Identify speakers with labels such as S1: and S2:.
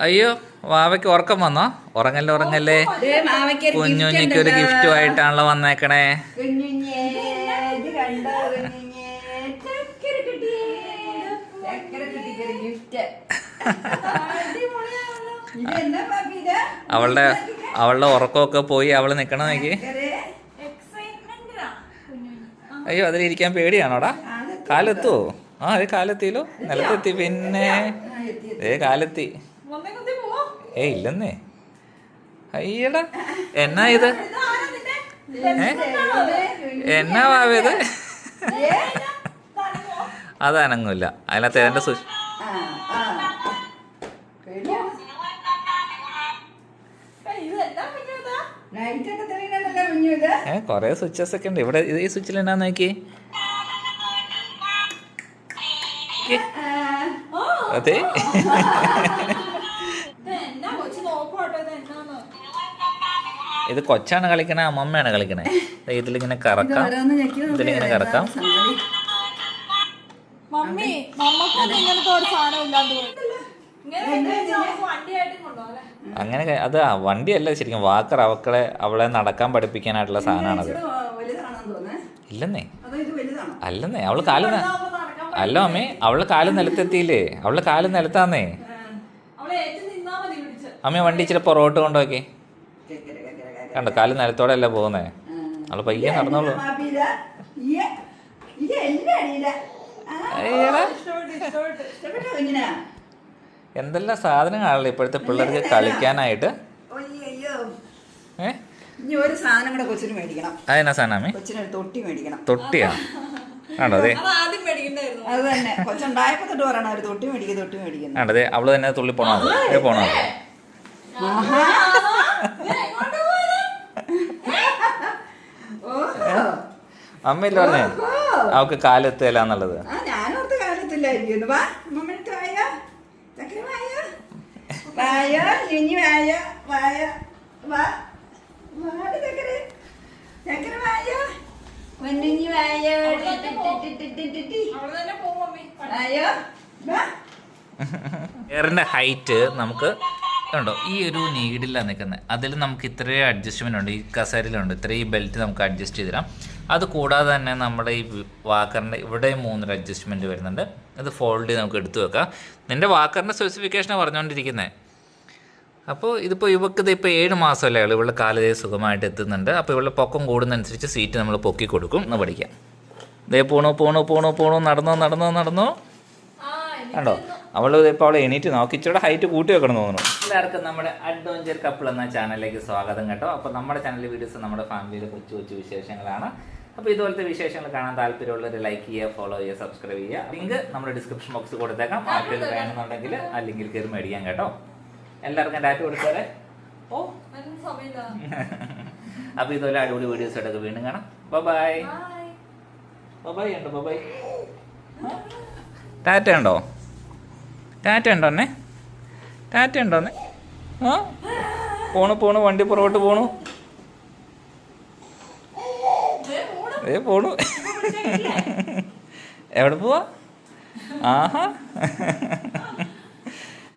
S1: അയ്യോ വാവയ്ക്ക് ഉറക്കം വന്നോ? ഉറങ്ങല്ലേ ഉറങ്ങല്ലേ? കുഞ്ഞുഞ്ഞിക്ക് ഒരു
S2: ഗിഫ്റ്റുമായിട്ടാണല്ലോ
S1: ഗിഫ്റ്റും ആയിട്ടാണല്ലോ വന്നേക്കണേ? അവളുടെ അവളുടെ ഉറക്കമൊക്കെ പോയി അവൾ നിക്കണ നോക്കി. അയ്യോ അതിലിരിക്കാൻ പേടിയാണോടാ? കാലെത്തുവോ? ആ അത് കാലെത്തിയല്ലോ. നിലത്തെത്തി പിന്നെ. ഏ കാലെത്തി. ഏ ഇല്ലെന്നേ. അയ്യടാ എന്നാ ഇത്? ഏ? എന്നാ വാവേത് അത് അതിനകത്ത് ഏതാണ്ട്
S2: സുശ.
S1: ഏ കൊറേ സ്വിച്ചസ് ഒക്കെ ഉണ്ട്. ഇവിടെ ഈ സ്വിച്ചിൽ എന്നാ നോക്കി അതെ. ഇത് കൊച്ചാണ് കളിക്കണേ അമ്മമ്മയാണ് കളിക്കണേ. ഇതിലിങ്ങനെ കറക്കാം. ഇതിലിങ്ങനെ കറക്കാം.
S3: മമ്മി?
S1: അങ്ങനെ അത് വണ്ടിയല്ല ശരിക്കും വാക്കർ അവക്കളെ അവളെ നടക്കാൻ പഠിപ്പിക്കാനായിട്ടുള്ള സാധനമാണത്. ഇല്ലെന്നേ? അല്ലെന്നേ
S3: അവൾ കാൽ
S1: അല്ല അമ്മേ അവൾ കാൽ നിലത്തെത്തിയില്ലേ? അവൾ കാൽ നിലത്താന്നേ. അമ്മേ വണ്ടി ഇച്ചിരി പുറകോട്ട് കൊണ്ടുപോക്കി. കണ്ടോ കാൽ നിലത്തോടെ അല്ല പോകുന്നേ?
S2: നമ്മൾ
S1: അവൾ പയ്യെ നടന്നോളൂ? എന്തെല്ലാം സാധനങ്ങളാണല്ലോ ഇപ്പോഴത്തെ പിള്ളേർക്ക് കളിക്കാനായിട്ട്?
S2: ഒയ്യോ, അയ്യോ.
S1: ഏ?
S2: ഇനി ഒരു സാധനം കൂടെ കൊച്ചിന് മേടിക്കണം.
S1: അതെന്നാ സാധനമേ
S2: തൊട്ടി മേടിക്കണം.
S1: തൊട്ടിയാ? ആണോ അതെ.
S2: തന്നെ. കൊച്ചുണ്ടായപ്പോ തൊട്ട് പറയണം ഒരു തൊട്ടി മേടിക്കുക തൊട്ടി മേടിക്കുന്നു
S1: ആണോ അതെ. അവൾ തന്നെ തുള്ളി പോണോ പോണോ
S2: ആഹാ.
S3: തന്നെ പോകും മമ്മി.
S2: വായോ വാ.
S1: എയറിന്റെ ഹൈറ്റ് നമുക്ക് ഉണ്ടോ? ഈ ഒരു നീഡിലാണ് നിൽക്കുന്നത് അതിൽ നമുക്ക് ഇത്രയും അഡ്ജസ്റ്റ്മെന്റ് ഉണ്ട്. ഈ കസേരയിലുണ്ട്. ഇത്രയും ബെൽറ്റ് നമുക്ക് അഡ്ജസ്റ്റ് ചെയ്ത് തരാം. അത് കൂടാതെ തന്നെ നമ്മുടെ ഈ വാക്കറിന്റെ ഇവിടെ മൂന്നൊരു അഡ്ജസ്റ്റ്മെന്റ് വരുന്നുണ്ട്. അത് ഫോൾഡ് നമുക്ക് എടുത്തു വെക്കാം. നിന്റെ വാക്കറിന്റെ സ്പെസിഫിക്കേഷനാണ് പറഞ്ഞുകൊണ്ടിരിക്കുന്നത് അപ്പോൾ ഇതിപ്പോൾ ഇവക്ക് ഇത് ഇപ്പോൾ ഏഴ് മാസമല്ലേ ഉള്ളൂ. ഇവളുടെ കാലതേ സുഖമായിട്ട് എത്തുന്നുണ്ട്. അപ്പോൾ ഇവളുടെ പൊക്കം കൂടുന്നതനുസരിച്ച് സീറ്റ് നമ്മൾ പൊക്കി കൊടുക്കും. എന്ന് പഠിക്കാം. ഇതേ പോണോ പോണോ പോണോ പോണോ. നടന്നോ നടന്നോ നടന്നോ? കണ്ടോ? അവൾ ഇപ്പോൾ അവളെ എണീറ്റ് നോക്കി. ഇച്ചിരി ഹൈറ്റ് കൂട്ടി വെക്കണം തോന്നുന്നു. എല്ലാവർക്കും നമ്മുടെ അഡ്വഞ്ചർ കപ്പിൾ എന്ന ചാനലിലേക്ക് സ്വാഗതം കേട്ടോ. അപ്പോൾ നമ്മുടെ ചാനൽ വീഡിയോസ് നമ്മുടെ ഫാമിലിയിലെ കൊച്ചു കൊച്ചു വിശേഷങ്ങളാണ്. അപ്പോൾ ഇതുപോലത്തെ വിശേഷങ്ങൾ കാണാൻ താല്പര്യമുള്ളവർ ലൈക്ക് ചെയ്യുക ഫോളോ ചെയ്യുക സബ്സ്ക്രൈബ് ചെയ്യുക. ലിങ്ക് നമ്മുടെ ഡിസ്ക്രിപ്ഷൻ ബോക്സിൽ കൊടുത്തേക്കാം. ആർക്കെങ്കിലും വേണമെന്നുണ്ടെങ്കിൽ ആ ലിങ്കിൽ കയറി മേടിക്കാം കേട്ടോ. എല്ലാവർക്കും ഡാറ്റ കൊടുത്താലേ ഓ. അപ്പോൾ ഇതുപോലെ അടിപൊളി വീഡിയോസ് ആയിട്ടൊക്കെ വീണ്ടും കാണാം. ബൈ
S3: ബൈ
S1: ബൈ ഉണ്ടോ ബൈ ടാറ്റ ഉണ്ടോ? ടാറ്റ ഉണ്ടോ അന്നെ? ടാറ്റ ഉണ്ടോ അന്നെ? ആ പോണു പോണു വണ്ടി പുറകോട്ട് പോണു. ഏ പോണു. എവിടെ പോവാ? ആഹാ.